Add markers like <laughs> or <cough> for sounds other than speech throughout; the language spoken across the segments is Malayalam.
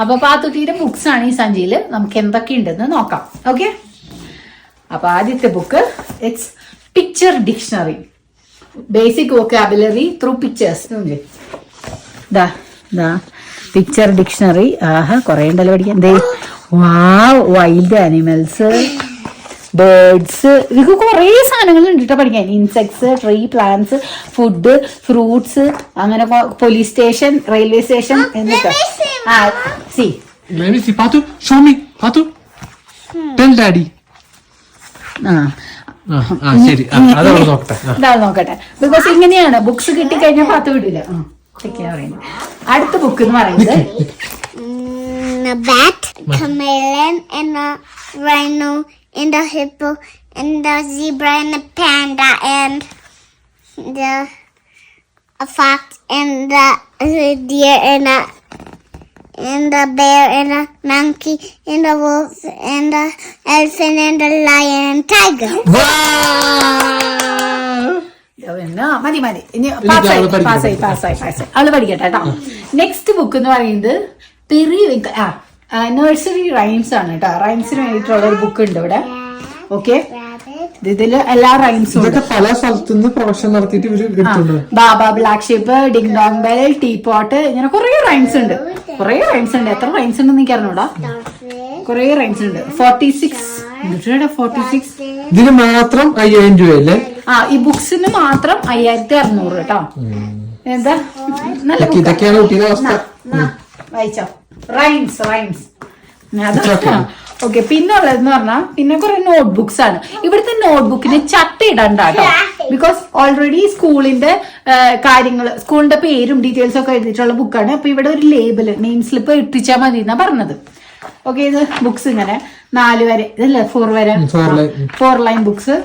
അപ്പൊ പാത്തുട്ടിയുടെ ബുക്സ് ആണ് ഈ സഞ്ചിയിൽ നമുക്ക് എന്തൊക്കെ ഉണ്ടെന്ന് നോക്കാം. ഓക്കെ അപ്പൊ ആദ്യത്തെ book it's picture dictionary basic vocabulary through pictures ദാ ദാ പിക്ചർ ഡിക്ഷണറി ആഹാ കുറെ ഉണ്ടല്ലോ പഠിക്കാൻ. ദേ വാ വൈൽഡ് ആനിമൽസ് ബേർഡ്സ് ഇതൊക്കെ കുറേ സാധനങ്ങൾ ഉണ്ട് കേട്ടോ പഠിക്കാൻ. Insects tree plants food fruits അങ്ങനെ പോലീസ് സ്റ്റേഷൻ റെയിൽവേ സ്റ്റേഷൻ എന്നിട്ട്. ആ സി Let me see. Patu, show me. Patu. Tell daddy. ആ. ആ, ആ ശരി. ആ, അതവിടെ നോക്കട്ടെ. ബിക്കോസ് ഇങ്ങനെയാണ്. ബുക്സ് കിട്ടിക്കഴിഞ്ഞാൽ പാത്ത് വിടില്ല. പറയുന്നത്. അടുത്ത ബുക്ക് എന്ന് പറയുന്നത്. Mm, bat, chameleon, and a rhino, and a hippo, and a zebra, and a panda, and the a fox, and a, a deer, and a and a bear, and a monkey, and a wolf, and a elephant, and a lion, and tiger. പിന്നെ മതി മതി ഇനി അവള് പാസ്സായി പഠിക്കട്ടെ. പാസ്സായി പാസ്സായി പാസ്സായി അവള് പഠിക്കട്ടെ കേട്ടോ നെക്സ്റ്റ് ബുക്ക് എന്ന് പറയുന്നത് പെറി ആ നഴ്സറി റൈംസ് ആണ് കേട്ടോ റൈംസിന് വേണ്ടിയിട്ടുള്ള ഒരു ബുക്ക് ഉണ്ട് ഇവിടെ. ഓക്കെ ഇതിൽ ഇതിൽ എല്ലാ റൈംസും പല സ്ഥലത്തു നിന്ന് പ്രൊഫഷൻ നടത്തിയിട്ട് ഇവർ baa baa black sheep ding dong bell teapot ഇങ്ങനെ കുറെ റൈംസ് ഉണ്ട്. കുറെ റൈംസ് ഉണ്ട്. എത്ര റൈംസ് ഉണ്ടെന്ന് എനിക്ക് അറിഞ്ഞൂടാ. കുറെ റൈംസ് ഉണ്ട്. ഫോർട്ടി സിക്സ് ഫോർട്ടി സിക്സ് ഇതിന് മാത്രം അയ്യായിരം രൂപയല്ലേ ആ ഈ ബുക്സിന് മാത്രം അയ്യായിരത്തി അറുന്നൂറ് കേട്ടോ എന്താ? നല്ല വായിച്ചോ. Rhymes rhymes. ഓക്കെ പിന്നെ ഉള്ളതെന്ന് പറഞ്ഞാൽ പിന്നെ കുറെ നോട്ട്ബുക്സ് ആണ്. ഇവിടുത്തെ നോട്ട്ബുക്കിന് ചട്ട ഇടണ്ട കേട്ടോ ബിക്കോസ് ഓൾറെഡി സ്കൂളിന്റെ കാര്യങ്ങൾ സ്കൂളിന്റെ പേരും ഡീറ്റെയിൽസും ഒക്കെ എഴുതിയിട്ടുള്ള ബുക്കാണ് അപ്പൊ ഇവിടെ ഒരു ലേബൽ നെയിം സ്ലിപ്പ് ഇട്ടിച്ചാൽ മതി എന്നാ പറഞ്ഞത്. ഓക്കെ ഇത് ബുക്സ് ഇങ്ങനെ നാല് വരെ ഇതല്ലേ ഫോർ വരെ. ഫോർ ലൈൻ ബുക്സ്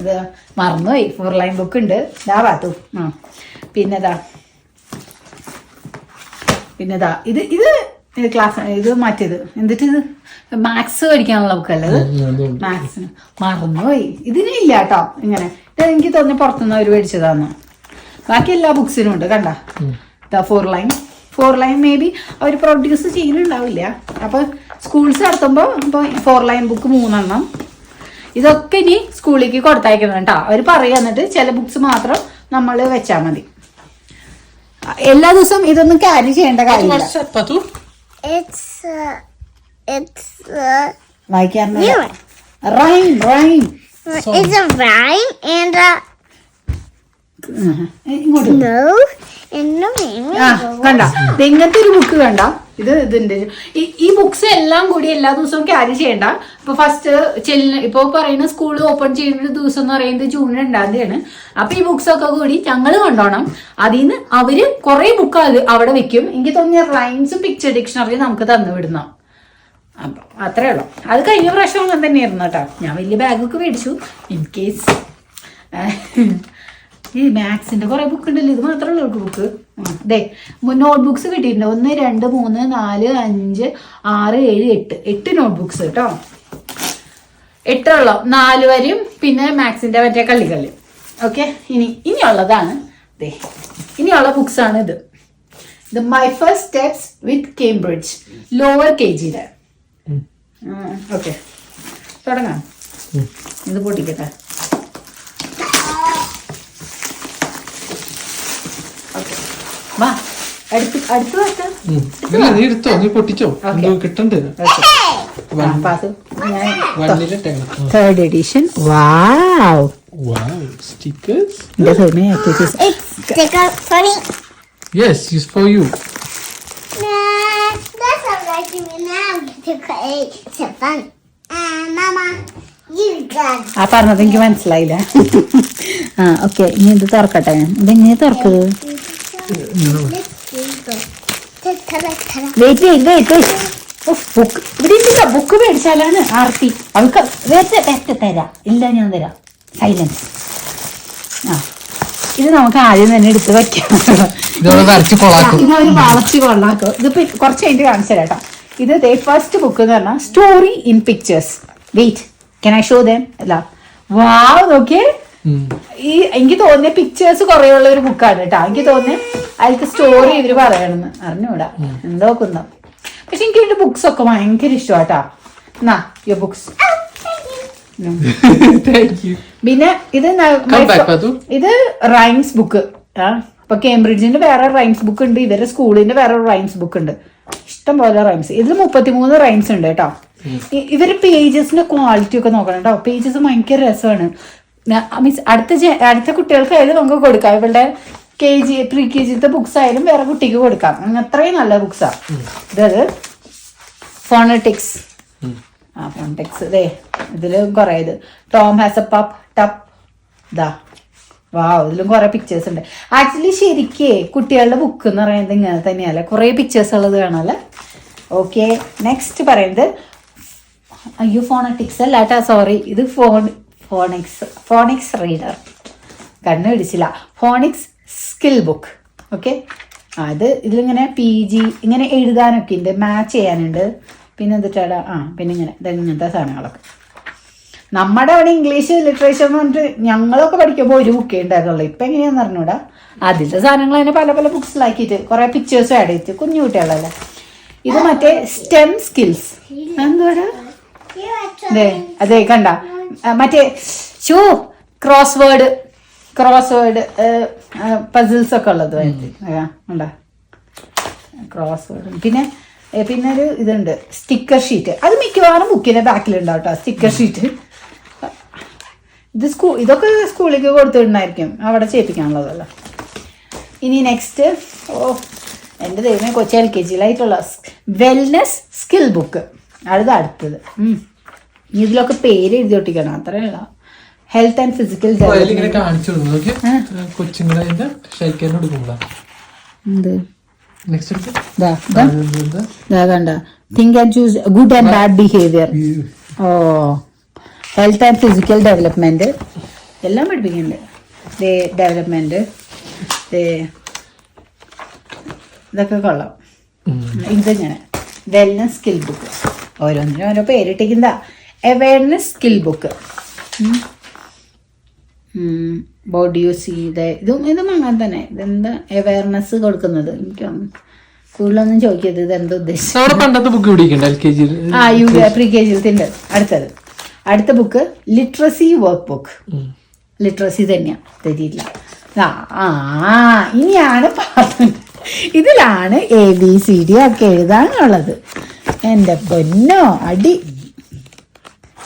ഇത് മറന്നുപോയി. ഫോർ ലൈൻ ബുക്ക് ഉണ്ട്. ഇതാ പാത്തു ആ. പിന്നെതാ. പിന്നെതാ. പിന്നെ ഇതാ ഇത് ഇത് ക്ലാസ് ഇത് മാറ്റിയത്. എന്നിട്ട് ഇത്? മാത്സ് പഠിക്കാനുള്ള ബുക്കല്ലത്. മാത്സിന് മറന്നുപോയി. ഇതിനില്ല ഇല്ല കേട്ടോ ഇങ്ങനെ. ഇത് എനിക്ക് തോന്നി പുറത്തുനിന്ന് അവർ മേടിച്ചതാന്ന് ബാക്കി എല്ലാ ബുക്സിനും ഉണ്ട് കണ്ട? Four line four line maybe അവർ പ്രൊഡ്യൂസ് ചെയ്യുന്നുണ്ടാവില്ല. അപ്പൊ സ്കൂൾസ് നടത്തുമ്പോൾ ഇപ്പോൾ ഫോർ ലൈൻ ബുക്ക് മൂന്നെണ്ണം. ഇതൊക്കെ ഇനി സ്കൂളിലേക്ക് കൊടുത്തയക്കണം കേട്ടോ അവർ പറയുക എന്നിട്ട് ചില ബുക്സ് മാത്രം നമ്മൾ വെച്ചാൽ മതി. എല്ലാ ദിവസവും ഇതൊന്നും ക്യാരി ചെയ്യേണ്ട കാര്യമില്ല. It's a, it's a Like your rhyme, rhyme. It's a rhyme and a ഇങ്ങോട്ട് കണ്ട. ഇങ്ങനത്തെ ഒരു ബുക്ക് കണ്ട. ഇത് ഇതിന്റെ. ഈ- ബുക്സ് എല്ലാം കൂടി എല്ലാ ദിവസവും ക്യാരി ചെയ്യണ്ട. ഇപ്പൊ ഫസ്റ്റ് ചെല്ല ഇപ്പൊ പറയുന്ന സ്കൂൾ ഓപ്പൺ ചെയ്യുന്ന ഒരു ദിവസം എന്ന് പറയുന്നത് ജൂൺ രണ്ടാം തീയതിയാണ്. അപ്പൊ ഈ ബുക്സ് ഒക്കെ കൂടി ഞങ്ങൾ കൊണ്ടോണം. അതിൽ നിന്ന് അവർ കുറെ ബുക്ക് അവിടെ വെക്കും. എനിക്ക് തോന്നിയ റൈംസും പിക്ചർ ഡിക്ഷണറി നമുക്ക് തന്നു വിടുന്ന അപ്പൊ അത്രേ ഉള്ളൂ. അത് കഴിഞ്ഞ പ്രാവശ്യം അങ്ങനെ തന്നെയായിരുന്നു കേട്ടോ. ഞാൻ വലിയ ബാഗൊക്കെ മേടിച്ചു. ഇൻ കേസ് ഈ മാത്സിന്റെ കുറെ ബുക്ക് ഉണ്ടല്ലോ ഇത് മാത്രമല്ല ഉള്ളൂ ബുക്ക് ദേ നോട്ട് ബുക്സ് കിട്ടിയിട്ടുണ്ട്. ഒന്ന് രണ്ട് മൂന്ന് നാല് അഞ്ച് ആറ് ഏഴ് എട്ട്. എട്ട് നോട്ട് ബുക്സ് കേട്ടോ എട്ടുള്ള നാല് വരെയും പിന്നെ മാത്സിന്റെ മറ്റേ കള്ളിക്കള്ളി ഓക്കെ ഇനി ഇനിയുള്ളതാണ്. ദേ ഇനിയുള്ള ബുക്സ് ആണ് ഇത്. ഇത് my first steps with Cambridge lower K ജിയിലെ okay തുടങ്ങാം. ഇത് പൊട്ടിക്കട്ടെ. വാ അടുത്ത് അടുത്ത് വെക്കാം. ഇല്ല നീ എടുത്തോ? നീ പൊട്ടിച്ചോ? കിട്ടണ്ട്. തേർഡ് എഡിഷൻ വാവ് സ്റ്റിക്കേഴ്സ് എന്റെ സമയം activities It's sticker for me. Yes use for you ആ പറഞ്ഞത് എനിക്ക് മനസ്സിലായില്ല. <laughs> ആ ഓക്കെ. ഇനി ഇത് തുറക്കട്ടെ? ഇതെങ്ങനെ തുറക്ക്? Wait wait wait book. ഇവിടെ ഇല്ല ബുക്ക് മേടിച്ചാലാണ് ആർത്തി. അവൾക്ക് വേറെ വേറ്റ തരാം. ഇല്ല ഞാൻ തരാം. സൈലൻസ് ആ. ഇത് നമുക്ക് ആദ്യം തന്നെ എടുത്ത് വെക്കാം ഇതോടെ വരച്ച് കൊളാക്കും ഇത് ഒരു വളച്ച് കൊള്ളാക്കും. ഇതിപ്പോ കുറച്ച് കഴിഞ്ഞ് കാണിച്ചു കേട്ടോ. ഇത് ഫസ്റ്റ് ബുക്ക് എന്ന് പറഞ്ഞാൽ story in pictures wait can I show them അല്ല. വാവ് നോക്കിയേ. ഈ എനിക്ക് തോന്നിയ പിക്ചേഴ്സ് കുറേ ഉള്ള ഒരു ബുക്കാണ് കേട്ടോ. എനിക്ക് തോന്നിയ അതിലേക്ക് സ്റ്റോറി ഇവർ പറയണെന്ന്. അറിഞ്ഞൂടാ. എന്തോ കുന്തം. പക്ഷെ എനിക്ക് എന്റെ ബുക്സ് ഒക്കെ ഭയങ്കര ഇഷ്ടമാട്ടാ. എന്നാ യോ ബുക്സ് പിന്നെ ഇത്. ഇത് റൈംസ് ബുക്ക് ആ ഇപ്പൊ കേംബ്രിഡ്ജിന്റെ വേറെ റൈംസ് ബുക്ക് ഉണ്ട്. ഇവരുടെ സ്കൂളിന്റെ വേറെ റൈംസ് ബുക്ക് ഉണ്ട്. ഇഷ്ടം പോലെ റൈംസ് ഇതിൽ മുപ്പത്തിമൂന്ന് റൈംസ് ഉണ്ട് കേട്ടോ. ഇവർ പേജസിന്റെ ക്വാളിറ്റി ഒക്കെ നോക്കണം കേട്ടോ. പേജസ് ഭയങ്കര രസമാണ്. മീൻസ് അടുത്ത അടുത്ത കുട്ടികൾക്ക് ഏത് നമുക്ക് കൊടുക്കാം. ഇവരുടെ കെ ജി പ്രീ കെ ജിത്തെ ബുക്സ് ആയാലും വേറെ കുട്ടിക്ക് കൊടുക്കാം. അത്രയും നല്ല ബുക്സാ ഇതത് ഫോണറ്റിക്സ് ആ ഫോണറ്റിക്സ് ഇതേ. ഇതിൽ കുറേ ഇത്. ടോം ഹാസ് എ പപ്പ് ടപ്പ് ഇതാ വാ ഇതിലും കുറെ പിക്ചേഴ്സ് ഉണ്ട്. ആക്ച്വലി ശരിക്കേ കുട്ടികളുടെ ബുക്ക് എന്ന് പറയുന്നത് ഇങ്ങനെ തന്നെയല്ലേ? കുറെ പിക്ചേഴ്സ് ഉള്ളത് കാണാല്ലേ ഓക്കെ നെക്സ്റ്റ് പറയുന്നത് അയ്യോ ഫോണറ്റിക്സ് അല്ല കേട്ടാ സോറി ഇത് ഫോൺ ഫോണിക്സ് ഫോണിക്സ് റീഡർ കണ്ണു പിടിച്ചില്ല. ഫോണിക്സ് സ്കിൽ ബുക്ക് ഓക്കെ അത് ഇതിലിങ്ങനെ പി ജി ഇങ്ങനെ എഴുതാനൊക്കെ ഉണ്ട്. മാച്ച് ചെയ്യാനുണ്ട്. പിന്നെ എന്തിട്ടാണ് ആ പിന്നെ ഇങ്ങനെ ഇങ്ങനത്തെ സാധനങ്ങളൊക്കെ. നമ്മുടെ അവിടെ ഇംഗ്ലീഷ് ലിറ്ററേച്ചർ എന്ന് പറഞ്ഞിട്ട് ഞങ്ങളൊക്കെ പഠിക്കുമ്പോൾ ഒരു ബുക്കേ ഉണ്ടായിരുന്നുള്ളൂ. ഇപ്പം എങ്ങനെയാണെന്ന് പറഞ്ഞൂടാ? അതിന്റെ സാധനങ്ങൾ തന്നെ പല പല ബുക്സിലാക്കിയിട്ട് കുറേ പിക്ചേഴ്സും ആഡ് ചെയ്തിട്ട് കുഞ്ഞു കുട്ടികളല്ലേ? ഇത് മറ്റേ സ്റ്റെം സ്കിൽസ് എന്തുവാടാ അതെ അതെ കണ്ട. മറ്റേ ഷൂ crossword crossword puzzles ഒക്കെ ഉള്ളത് ഉണ്ടാ? ക്രോസ് വേർഡ് പിന്നെ പിന്നെ ഒരു ഇതുണ്ട്. സ്റ്റിക്കർ ഷീറ്റ് അത് മിക്കവാറും ബുക്കിന്റെ ബാക്കിലുണ്ടാവും കേട്ടോ സ്റ്റിക്കർ ഷീറ്റ് ഇത് സ്കൂ ഇതൊക്കെ സ്കൂളിലേക്ക് കൊടുത്തിട്ടുണ്ടായിരിക്കും. അവിടെ ചെയ്യിപ്പിക്കാനുള്ളതല്ല. ഇനി നെക്സ്റ്റ് ഓ എന്റെ ദൈവമേ കൊച്ചി എൽ കെ ജിയിലായിട്ടുള്ള വെൽനെസ് സ്കിൽ ബുക്ക് അടുത്ത അടുത്തത്. ഇതിലൊക്കെ പേര് എഴുതി ഒട്ടിക്കണം. അത്രയുള്ള ഹെൽത്ത് ആൻഡ് ഫിസിക്കൽ കാണിച്ചു കൊച്ചുങ്ങളെ ഷൈക്കാൻ എന്ത്? കണ്ട. Think and choose good and bad behaviour oh. Health and physical development എല്ലാം പഠിപ്പിക്കുന്നുണ്ട്. ഡെവലപ്മെന്റ് ഇതൊക്കെ കൊള്ളാം. ഇതിങ്ങനെ? വെൽനസ് സ്കിൽ ബുക്ക് ഓരോന്നിനും ഓരോ പേരിട്ടിരിക്കുന്ന awareness skill book body use see ഇത് ഇതും അങ്ങനെ തന്നെ. ഇതെന്താ അവയർനെസ് കൊടുക്കുന്നത്? എനിക്ക് കൂടുതലൊന്നും ചോദിക്കരുത്. ഇതെന്താ ഉദ്ദേശിച്ചത് പണ്ടത്തെ ബുക്ക് ആ യു പ്രീ കെ ജിയിലത്തിന്റെ അടുത്തത്. അടുത്ത book literacy work book literacy തന്നെയാണ് തരില്ല ആ ഇനിയാണ് ഇതിലാണ് എ ബി സി ഡി ഒക്കെ എഴുതാനുള്ളത്. എന്റെ പൊന്നോ അടി.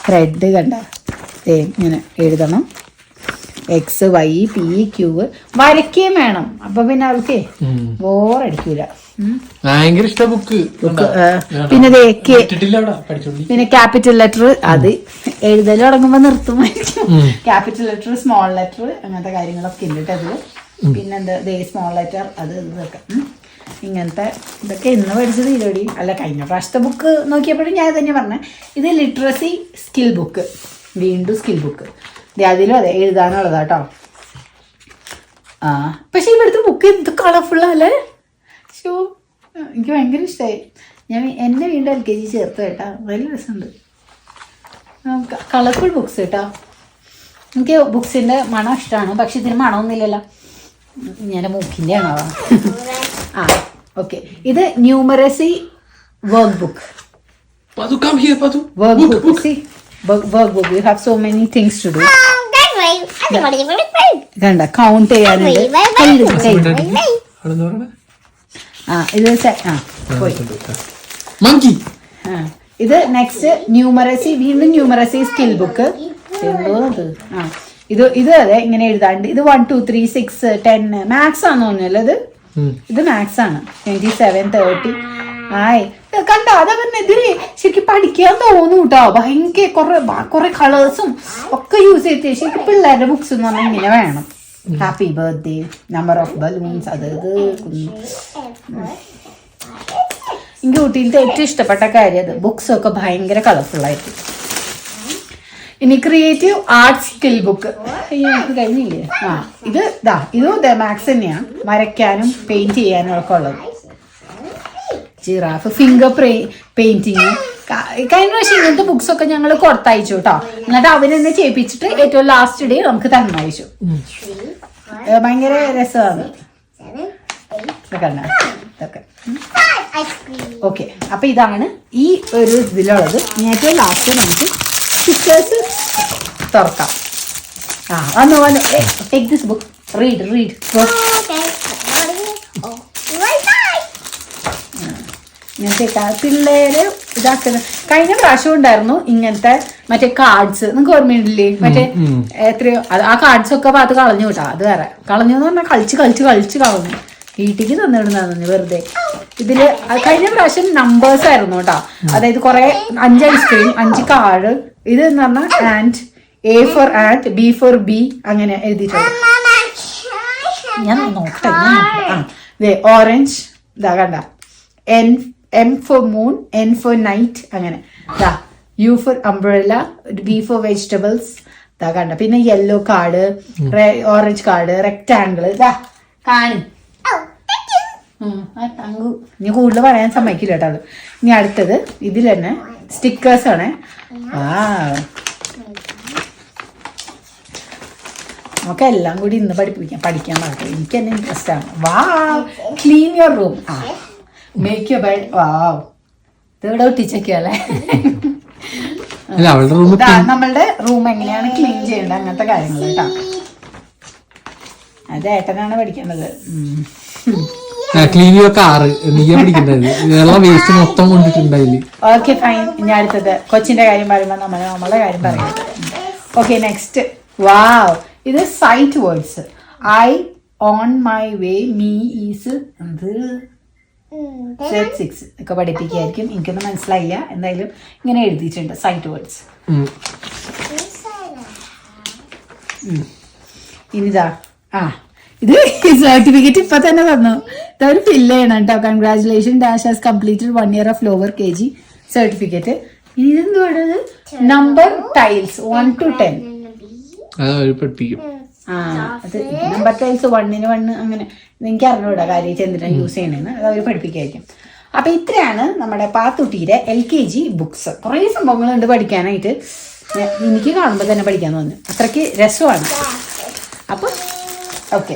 ത്രെഡ് കണ്ട. ഇങ്ങനെ എഴുതണം. എക്സ് വൈ പി ക്യൂ വരയ്ക്കുകയും വേണം. അപ്പൊ പിന്നെ അവൾക്ക് ബോറടിക്കൂല. ഭയങ്കര ഇഷ്ട ബുക്ക് പിന്നെ പിന്നെ ക്യാപിറ്റൽ ലെറ്റർ അത് എഴുതൽ തുടങ്ങുമ്പോ നിർത്തും. ക്യാപിറ്റൽ ലെറ്റർ സ്മോൾ ലെറ്റർ അങ്ങനത്തെ കാര്യങ്ങളൊക്കെ ഉണ്ട് കേട്ടോ പിന്നെന്താ ദേ സ്മോൾ ലെറ്റർ അത് ഇതൊക്കെ. ഇങ്ങനത്തെ ഇതൊക്കെ ഇന്ന് പഠിച്ചത് ഇതോടി അല്ല കഴിഞ്ഞ പ്രാവശ്യത്തെ ബുക്ക് നോക്കിയപ്പോഴും ഞാൻ തന്നെ പറഞ്ഞത് ഇത് ലിറ്ററസി സ്കിൽ ബുക്ക് വീണ്ടും സ്കിൽ ബുക്ക് അതിലും അതെ എഴുതാനുള്ളതാ കേട്ടോ ആ പക്ഷെ ഇവിടുത്തെ ബുക്ക് എന്ത് കളർഫുൾ അല്ലേ ഷോ എനിക്ക് ഭയങ്കര ഇഷ്ടമായി ഞാൻ എന്നെ വീണ്ടും എൽ കെ ജി ചേർത്ത് കേട്ടാ. നല്ല രസമുണ്ട്. കളർഫുൾ ബുക്സ് കേട്ടോ. എനിക്ക് ബുക്സിന്റെ മണം ഇഷ്ടമാണ് പക്ഷെ ഇതിന് മണമൊന്നുമില്ലല്ലോ. ഞാൻ മൂക്കിന്റെ ആണോ? ആ ഓക്കെ ഇത് numeracy work book Pathu come here Pathu. Work book see work book you have so many things to do. കണ്ട കൗണ്ട് ചെയ്യാനുണ്ട്. ആ ഇത് ആ പോയി. ഇത് നെക്സ്റ്റ് ന്യൂമറസി വീണ്ടും ന്യൂമറസി സ്കിൽ ബുക്ക് ആ ഇത് ഇത് അതെ ഇങ്ങനെ എഴുതാണ്ട്. ഇത് one two three six ten maths ആണെന്ന് തോന്നുന്നല്ലോ ഇത്? ഇത് മാത്സ് ആണ്. ട്വന്റി സെവൻ തേർട്ടി ആയി. കണ്ട അതവനെതിരെ ശരിക്കും പഠിക്കാൻ തോന്നും കേട്ടോ ഭയങ്കര കുറെ കുറെ കളേഴ്സും ഒക്കെ യൂസ് ചെയ്ത് ശരിക്കും പിള്ളേരുടെ ബുക്സ് എന്ന് പറഞ്ഞാൽ ഇങ്ങനെ വേണം. Happy birthday number of balloons അത് ഇത് കുട്ടീന്റെ എനിക്ക് ഏറ്റവും ഇഷ്ടപ്പെട്ട കാര്യം അത് ബുക്സ് ഒക്കെ ഭയങ്കര കളർഫുൾ ആയിരിക്കും. ഇനി ക്രിയേറ്റീവ് ആർട്ട് സ്കിൽ ബുക്ക് ഇത് കഴിഞ്ഞില്ലേ? ആ ഇത് ഇതാ ഇതും ഇതേ മാത്സ് തന്നെയാണ് വരയ്ക്കാനും പെയിന്റ് ചെയ്യാനും ഒക്കെ ഉള്ളത്. ജിറാഫ് ഫിംഗർ പെയിന്റിങ് കഴിഞ്ഞ പ്രാവശ്യം ഇങ്ങനത്തെ ബുക്സ് ഒക്കെ ഞങ്ങൾ കൊടുത്തയച്ചു കേട്ടോ എന്നിട്ട് അവരെന്നെ ചെയ്യിപ്പിച്ചിട്ട് ഏറ്റവും ലാസ്റ്റ് ഡേ നമുക്ക് തന്നയച്ചു. ഭയങ്കര രസമാണ്. ഇതൊക്കെ. ഓക്കെ അപ്പൊ ഇതാണ് ഈ ഒരു ഇതിലുള്ളത്. ഏറ്റവും ലാസ്റ്റ് നമുക്ക് സ്റ്റിക്കേഴ്സ് തുറക്കാം. ആ വന്നു വന്നു. Take this book read read ഇങ്ങനത്തെ പിള്ളേര് ഇതാക്കുന്ന കഴിഞ്ഞ പ്രാവശ്യം ഉണ്ടായിരുന്നു ഇങ്ങനത്തെ മറ്റേ കാർഡ്സ് നിങ്ങൾക്ക് ഓർമ്മയില്ലേ മറ്റേ എത്രയോ ആ കാർഡ്സ് ഒക്കെ പാത്ത് കളഞ്ഞു കേട്ടോ. അത് വേറെ. കളഞ്ഞു എന്ന് പറഞ്ഞാൽ കളിച്ച് കളിച്ച് കളിച്ച് കളഞ്ഞു. വീട്ടിക്ക് തന്നിടുന്നു വെറുതെ. ഇതിൽ കഴിഞ്ഞ പ്രാവശ്യം നമ്പേഴ്സ് ആയിരുന്നു കേട്ടോ. അതായത് കുറെ അഞ്ച് ഐസ്ക്രീം അഞ്ച് കാർഡ് ഇത് എന്ന് പറഞ്ഞാൽ and A for and B for B അങ്ങനെ എഴുതിയിട്ടുണ്ട്. ഞാൻ നോക്കട്ടെ ഓറഞ്ച് ഇതാ കണ്ട. N M for moon N for night അങ്ങനെ. ദാ U for umbrella B for vegetables ഇതാ കണ്ട പിന്നെ yellow card orange card rectangle ഇതാ കാണി. Oh, തങ്കു ഇനി കൂടുതൽ പറയാൻ സമ്മതിക്കില്ല കേട്ടോ അത് ഇനി അടുത്തത് ഇതിൽ തന്നെ സ്റ്റിക്കേഴ്സ് ആണ്. ആ. നമുക്ക് എല്ലാം കൂടി ഇന്ന് പഠിപ്പിക്കാം പഠിക്കാൻ പാടില്ല എനിക്ക് തന്നെ ഇൻട്രസ്റ്റ് ആണ്. വാ ക്ലീൻ യുവർ റൂം ആ. മേക്ക് യു ബെഡ് വാവ് അല്ല? അവളുടെ റൂമിൽ ഇതാ നമ്മളുടെ റൂം എങ്ങനെയാണ് ക്ലീൻ ചെയ്യേണ്ടത് അങ്ങനത്തെ കാര്യങ്ങൾ കേട്ടോ. അത് ഏട്ടനാണ് പഠിക്കേണ്ടത് ഉം. ക്ലീൻ ചെയ്യുക കാറ് നീയാ പിടിക്കേണ്ടത് വെള്ളം വേസ്റ്റ് മൊത്തം കൊണ്ടിട്ടുണ്ടായിൽ ഓക്കെ ഫൈൻ ഇനി അടുത്തത്. കൊച്ചിന്റെ കാര്യം പറയുമ്പോൾ നമ്മൾ നമ്മളെ കാര്യം പറയുന്നത് ഓക്കെ നെക്സ്റ്റ് വാവ് ഇത് sight words I on my way me is എന്ത്? Mm, സിക്സ് ഒക്കെ പഠിപ്പിക്കുകയായിരിക്കും. എനിക്കൊന്നും മനസ്സിലായില്ല. എന്തായാലും ഇങ്ങനെ എഴുതിയിട്ടുണ്ട് സൈറ്റ് വേർഡ്സ്. ഇനിതാ ആ ഇത് സർട്ടിഫിക്കറ്റ് ഇപ്പൊ തന്നെ തന്നു ഇതൊരു ഫില്ല് ചെയ്യണം കേട്ടോ. Congratulation dash has completed one year of lower K G certificate ഇനി ഇതെന്തുവാണത് number tiles one two ten പഠിപ്പിക്കും ആ അത് നമ്പർ ടൈൽസ് വണ്ണിന് വണ്ണ് അങ്ങനെ എനിക്ക് അറിഞ്ഞൂടാ കാര്യം എന്തിനാ യൂസ് ചെയ്യണമെന്ന് അത് അവർ പഠിപ്പിക്കായിരിക്കും. അപ്പൊ ഇത്രയാണ് നമ്മുടെ പാത്തുട്ടിയുടെ എൽ കെ ജി ബുക്സ് കുറേ സംഭവങ്ങളുണ്ട് പഠിക്കാനായിട്ട്. എനിക്ക് കാണുമ്പോൾ തന്നെ പഠിക്കാൻ തോന്നുന്നു. അത്രയ്ക്ക് രസമാണ്. അപ്പൊ ഓക്കെ